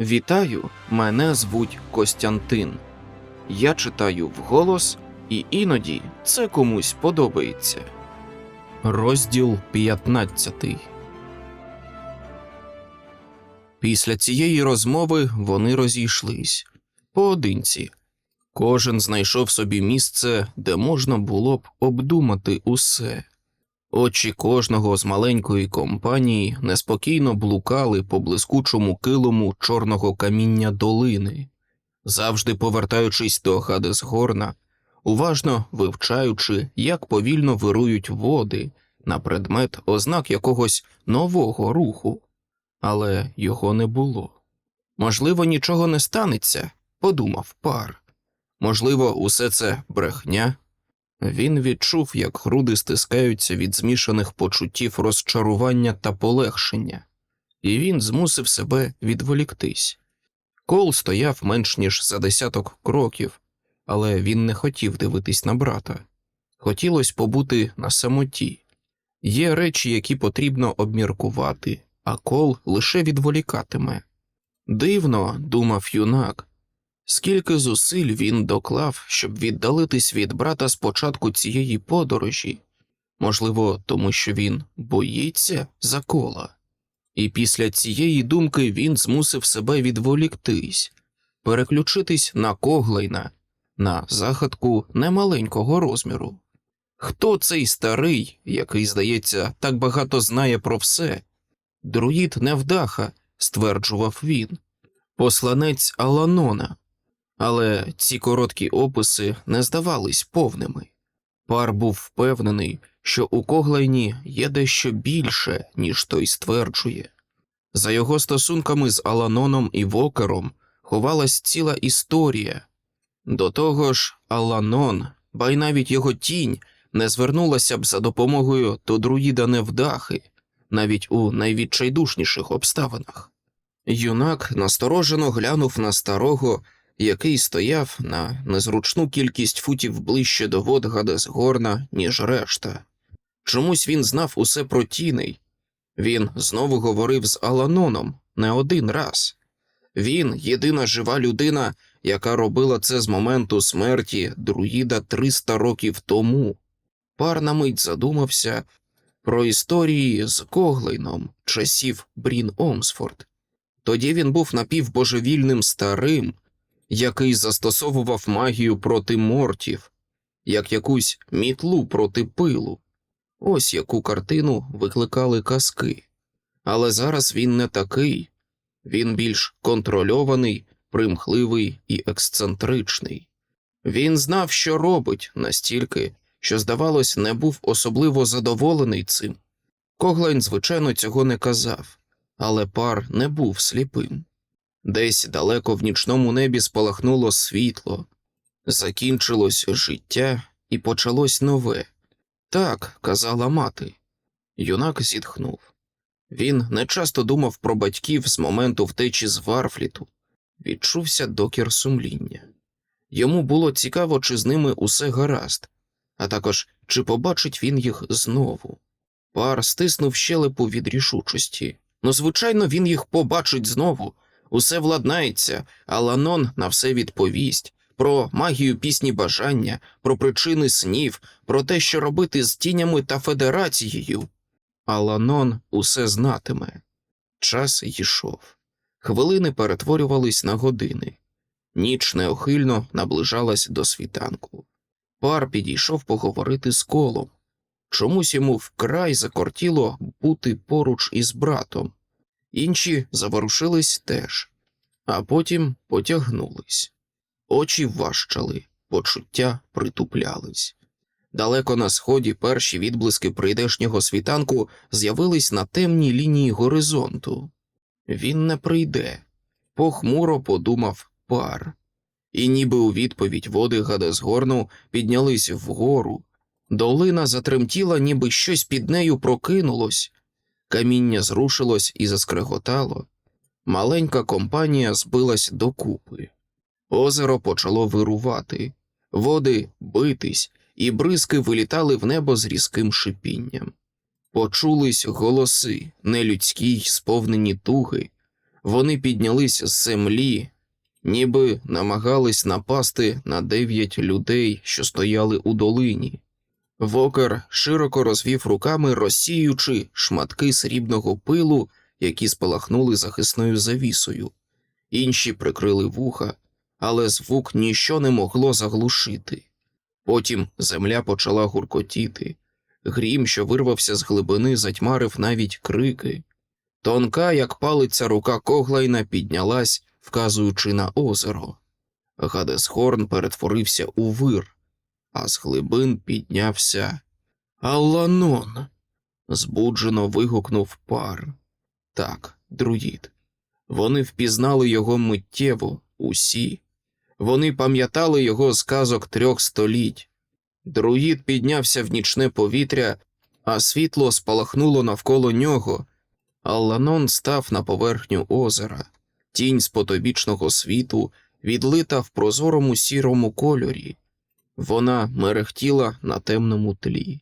Вітаю, мене звуть Костянтин. Я читаю вголос, і іноді це комусь подобається. Розділ 15 Після цієї розмови вони розійшлись поодинці. Кожен знайшов собі місце, де можна було б обдумати усе. Очі кожного з маленької компанії неспокійно блукали по блискучому килому чорного каміння долини, завжди повертаючись до Гадесгорна, уважно вивчаючи, як повільно вирують води на предмет ознак якогось нового руху, але його не було. Можливо, нічого не станеться, подумав пар. Можливо, усе це брехня. Він відчув, як груди стискаються від змішаних почуттів розчарування та полегшення, і він змусив себе відволіктись. Кол стояв менш ніж за десяток кроків, але він не хотів дивитись на брата. Хотілося побути на самоті. Є речі, які потрібно обміркувати, а кол лише відволікатиме. Дивно, думав юнак, Скільки зусиль він доклав, щоб віддалитись від брата з початку цієї подорожі, можливо, тому що він боїться за кола, і після цієї думки він змусив себе відволіктись, переключитись на коглейна, на загадку немаленького розміру. Хто цей старий, який, здається, так багато знає про все? Друїд невдаха, стверджував він, посланець Аланона. Але ці короткі описи не здавались повними. Пар був впевнений, що у Коглайні є дещо більше, ніж той стверджує. За його стосунками з Аланоном і Вокером ховалась ціла історія. До того ж, Аланон, ба й навіть його тінь, не звернулася б за допомогою до друїда невдахи, навіть у найвідчайдушніших обставинах. Юнак насторожено глянув на старого який стояв на незручну кількість футів ближче до вод Гадесгорна, ніж решта. Чомусь він знав усе про тіней. Він знову говорив з Аланоном не один раз. Він єдина жива людина, яка робила це з моменту смерті друїда 300 років тому. Пар мить задумався про історії з Коглейном часів Брін Омсфорд. Тоді він був напівбожевільним старим, який застосовував магію проти мортів, як якусь мітлу проти пилу. Ось яку картину викликали казки. Але зараз він не такий, він більш контрольований, примхливий і ексцентричний. Він знав, що робить, настільки, що, здавалось, не був особливо задоволений цим. Коглайн, звичайно, цього не казав, але пар не був сліпим. Десь далеко в нічному небі спалахнуло світло, закінчилось життя і почалось нове. Так, казала мати. Юнак зітхнув. Він не часто думав про батьків з моменту втечі з Варфліту, відчувся докір сумління. Йому було цікаво, чи з ними усе гаразд, а також чи побачить він їх знову. Пар стиснув щелепу від рішучості. Ну, звичайно, він їх побачить знову. Усе владнається, а Ланон на все відповість про магію пісні бажання, про причини снів, про те, що робити з тінями та федерацією. А Ланон усе знатиме. Час йшов. Хвилини перетворювались на години. Ніч неохильно наближалась до світанку. Пар підійшов поговорити з колом. Чомусь йому вкрай закортіло бути поруч із братом. Інші заворушились теж, а потім потягнулись. Очі важчали, почуття притуплялись. Далеко на сході перші відблиски прийдешнього світанку з'явились на темній лінії горизонту. Він не прийде, похмуро подумав пар, і ніби у відповідь води Гадесгорну піднялись вгору. Долина затремтіла, ніби щось під нею прокинулось. Каміння зрушилось і заскреготало. Маленька компанія збилась докупи. Озеро почало вирувати, води битись, і бризки вилітали в небо з різким шипінням. Почулись голоси, нелюдські й сповнені туги, Вони піднялись з землі, ніби намагались напасти на дев'ять людей, що стояли у долині. Вокер широко розвів руками, розсіючи шматки срібного пилу, які спалахнули захисною завісою. Інші прикрили вуха, але звук ніщо не могло заглушити. Потім земля почала гуркотіти. Грім, що вирвався з глибини, затьмарив навіть крики. Тонка, як палиця рука Коглайна, піднялась, вказуючи на озеро. Гадесхорн перетворився у вир, а з глибин піднявся Алланон. Збуджено вигукнув пар. Так, друїд. Вони впізнали його миттєво, усі. Вони пам'ятали його з казок трьох століть. Друїд піднявся в нічне повітря, а світло спалахнуло навколо нього. Алланон став на поверхню озера, тінь з потобічного світу, відлита в прозорому сірому кольорі. Вона мерехтіла на темному тлі.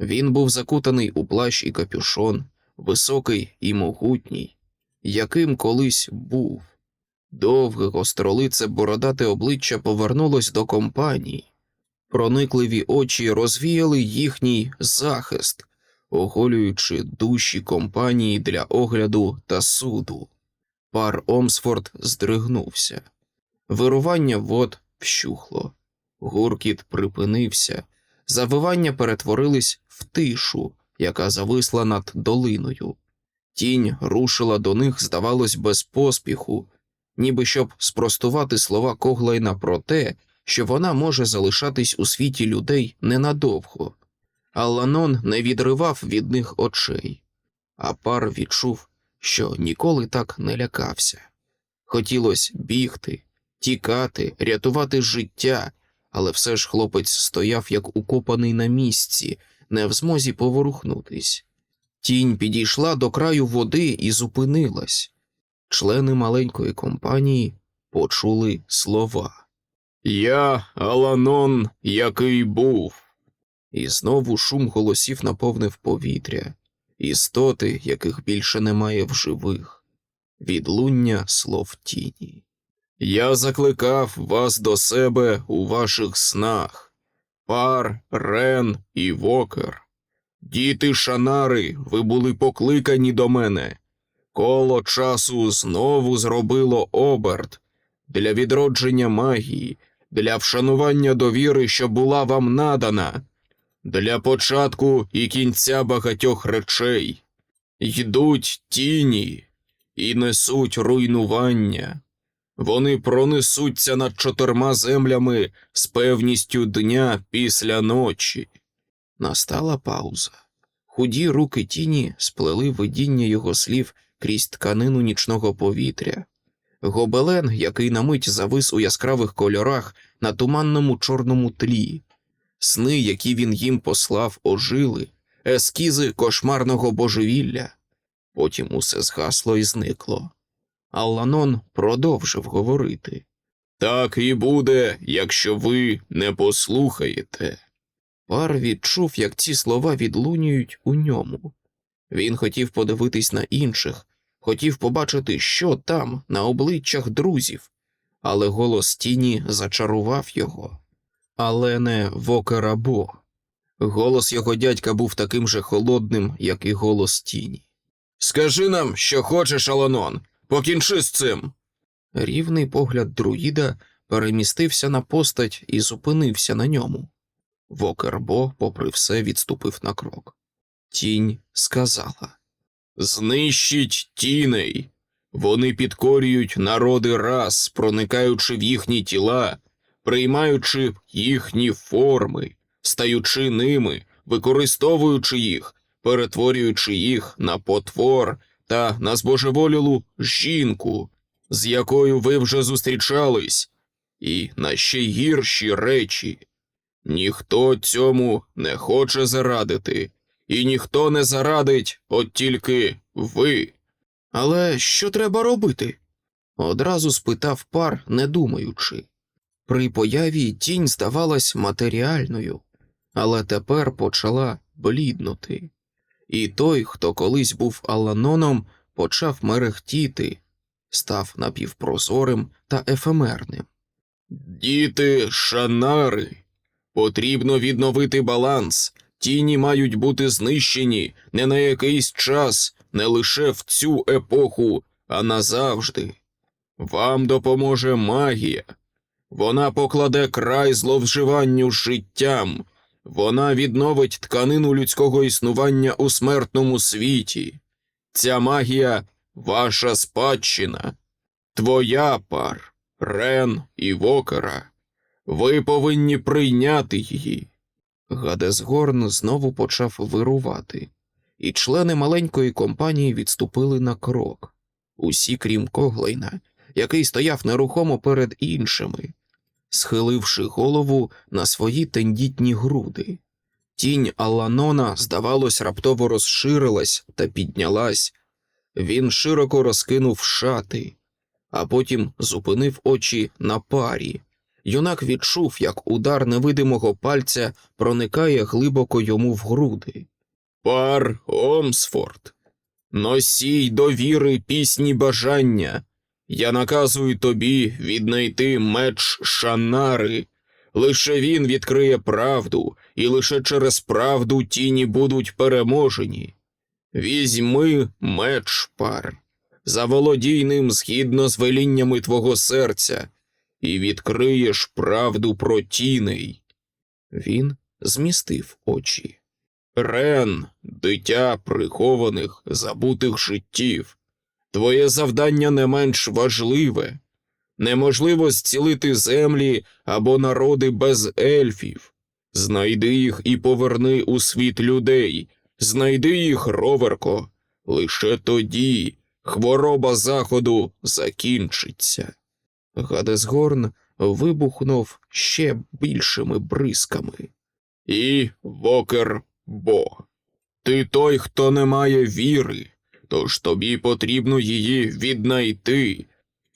Він був закутаний у плащ і капюшон, високий і могутній, яким колись був. Довге гостролице бородате обличчя повернулось до компанії. Проникливі очі розвіяли їхній захист, оголюючи душі компанії для огляду та суду. Пар Омсфорд здригнувся. Вирування вод вщухло. Гуркіт припинився, завивання перетворились в тишу, яка зависла над долиною. Тінь рушила до них, здавалось, без поспіху, ніби щоб спростувати слова Коглайна про те, що вона може залишатись у світі людей ненадовго. Алланон не відривав від них очей, а пар відчув, що ніколи так не лякався. Хотілося бігти, тікати, рятувати життя, але все ж хлопець стояв як укопаний на місці, не в змозі поворухнутись. Тінь підійшла до краю води і зупинилась. Члени маленької компанії почули слова. Я Аланон, який був. І знову шум голосів наповнив повітря, істоти, яких більше немає в живих, відлуння слов тіні. Я закликав вас до себе у ваших снах, пар, рен і вокер. Діти шанари, ви були покликані до мене. Коло часу знову зробило оберт для відродження магії, для вшанування довіри, що була вам надана, для початку і кінця багатьох речей. Йдуть тіні і несуть руйнування. Вони пронесуться над чотирма землями з певністю дня після ночі. Настала пауза. Худі руки тіні сплели видіння його слів крізь тканину нічного повітря. Гобелен, який на мить завис у яскравих кольорах на туманному чорному тлі, сни, які він їм послав, ожили, ескізи кошмарного божевілля. Потім усе згасло і зникло. Алланон продовжив говорити. Так і буде, якщо ви не послухаєте. Пар відчув, як ці слова відлунюють у ньому. Він хотів подивитись на інших, хотів побачити, що там, на обличчях друзів, але голос тіні зачарував його. Але не Вокерабо. Голос його дядька був таким же холодним, як і голос тіні. Скажи нам, що хочеш, Аланон, покінчи з цим. Рівний погляд друїда перемістився на постать і зупинився на ньому. Вокербо, попри все, відступив на крок. Тінь сказала Знищіть тіней. Вони підкорюють народи раз, проникаючи в їхні тіла, приймаючи їхні форми, стаючи ними, використовуючи їх, перетворюючи їх на потвор та на збожеволілу жінку, з якою ви вже зустрічались, і на ще гірші речі. Ніхто цьому не хоче зарадити, і ніхто не зарадить, от тільки ви. Але що треба робити? Одразу спитав пар, не думаючи. При появі тінь здавалась матеріальною, але тепер почала бліднути. І той, хто колись був Аланоном, почав мерехтіти, став напівпрозорим та ефемерним. Діти шанари. Потрібно відновити баланс. Тіні мають бути знищені не на якийсь час, не лише в цю епоху, а назавжди. Вам допоможе магія. Вона покладе край зловживанню життям, вона відновить тканину людського існування у смертному світі. Ця магія ваша спадщина, твоя пар, Рен і Вокера. Ви повинні прийняти її. Гадесгорн знову почав вирувати, і члени маленької компанії відступили на крок, усі крім Коглейна, який стояв нерухомо перед іншими, схиливши голову на свої тендітні груди. Тінь Аланона, здавалось, раптово розширилась та піднялась. Він широко розкинув шати, а потім зупинив очі на парі. Юнак відчув, як удар невидимого пальця проникає глибоко йому в груди. Пар Омсфорд, носій довіри пісні бажання. Я наказую тобі віднайти меч Шанари. Лише він відкриє правду, і лише через правду тіні будуть переможені. Візьми меч, пар, заволодій ним згідно з веліннями твого серця, і відкриєш правду про тіней. Він змістив очі. Рен, дитя прихованих, забутих життів. Твоє завдання не менш важливе. Неможливо зцілити землі або народи без ельфів. Знайди їх і поверни у світ людей. Знайди їх, роверко. Лише тоді хвороба заходу закінчиться. Гадесгорн вибухнув ще більшими бризками. І Вокер Бо. Ти той, хто не має віри, тож тобі потрібно її віднайти.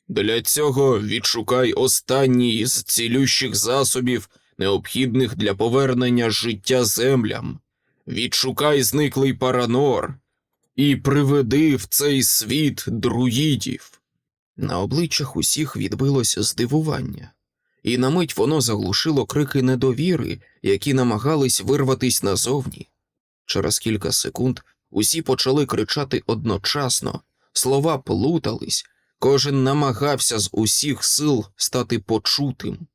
Для цього відшукай останній з цілющих засобів, необхідних для повернення життя землям. Відшукай зниклий паранор і приведи в цей світ друїдів. На обличчях усіх відбилось здивування, і на мить воно заглушило крики недовіри, які намагались вирватись назовні. Через кілька секунд усі почали кричати одночасно, слова плутались, кожен намагався з усіх сил стати почутим.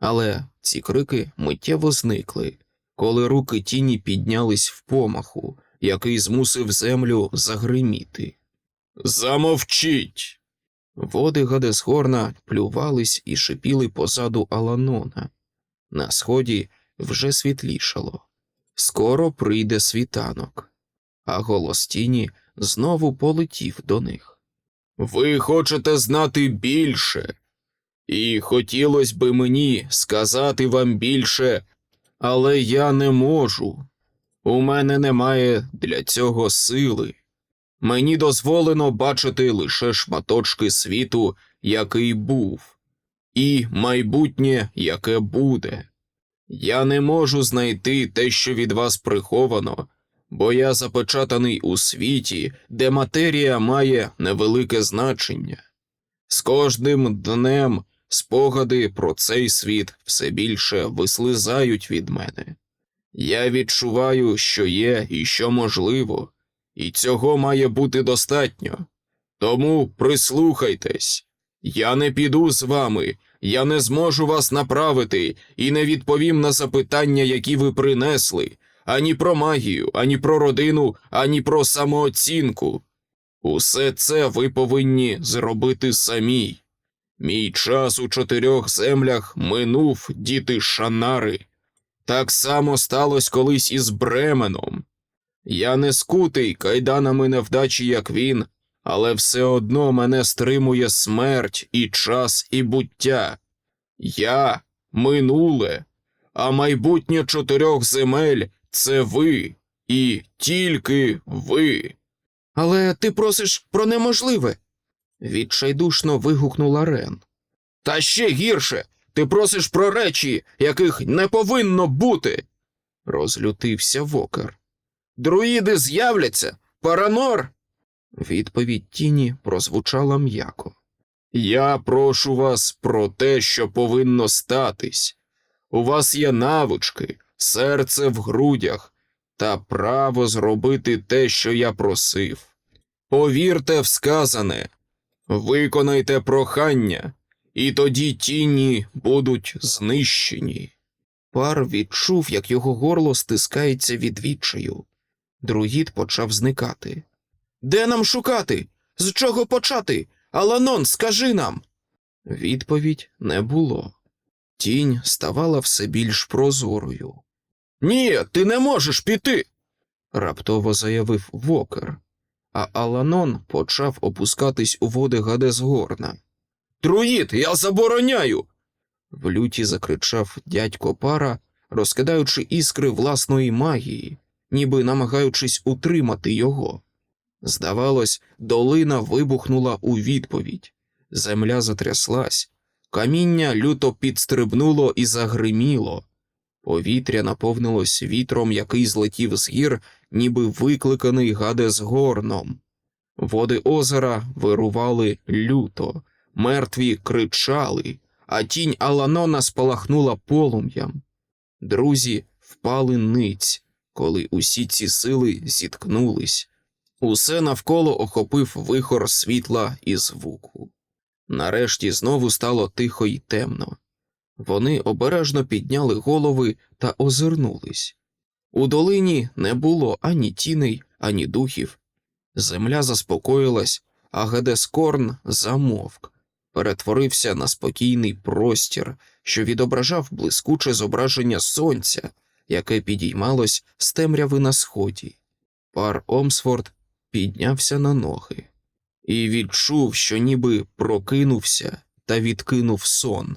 Але ці крики миттєво зникли, коли руки тіні піднялись в помаху, який змусив землю загриміти. Замовчіть. Води Гадесхорна плювались і шипіли позаду Аланона. На сході вже світлішало. Скоро прийде світанок, а голос тіні знову полетів до них. Ви хочете знати більше, і хотілося би мені сказати вам більше, але я не можу. У мене немає для цього сили. Мені дозволено бачити лише шматочки світу, який був, і майбутнє, яке буде. Я не можу знайти те, що від вас приховано, бо я запечатаний у світі, де матерія має невелике значення. З кожним днем спогади про цей світ все більше вислизають від мене. Я відчуваю, що є і що можливо і цього має бути достатньо. Тому прислухайтесь, я не піду з вами, я не зможу вас направити і не відповім на запитання, які ви принесли, ані про магію, ані про родину, ані про самооцінку. Усе це ви повинні зробити самі. Мій час у чотирьох землях минув, діти шанари. Так само сталося колись із Бременом. Я не скутий кайданами невдачі, як він, але все одно мене стримує смерть і час, і буття. Я минуле, а майбутнє чотирьох земель це ви і тільки ви. Але ти просиш про неможливе. відчайдушно вигукнула Рен. Та ще гірше. Ти просиш про речі, яких не повинно бути. розлютився вокер. Друїди з'являться, паранор. Відповідь тіні прозвучала м'яко. Я прошу вас про те, що повинно статись. У вас є навички, серце в грудях та право зробити те, що я просив. Повірте в сказане, виконайте прохання, і тоді тіні будуть знищені. Пар відчув, як його горло стискається від відчаю. Друїд почав зникати. Де нам шукати? З чого почати? Аланон, скажи нам. Відповідь не було. Тінь ставала все більш прозорою. Ні, ти не можеш піти. раптово заявив Вокер, а Аланон почав опускатись у води Гадесгорна. Друїд, я забороняю. В люті закричав дядько пара, розкидаючи іскри власної магії, ніби намагаючись утримати його. Здавалось, долина вибухнула у відповідь. Земля затряслась, каміння люто підстрибнуло і загриміло. Повітря наповнилось вітром, який злетів з гір, ніби викликаний гадесгорном. Води озера вирували люто, мертві кричали, а тінь Аланона спалахнула полум'ям. Друзі впали ниць, коли усі ці сили зіткнулись. Усе навколо охопив вихор світла і звуку. Нарешті знову стало тихо й темно. Вони обережно підняли голови та озирнулись. У долині не було ані тіней, ані духів. Земля заспокоїлась, а Гедескорн замовк, перетворився на спокійний простір, що відображав блискуче зображення сонця, яке підіймалось з темряви на сході. Пар Омсфорд піднявся на ноги і відчув, що ніби прокинувся та відкинув сон.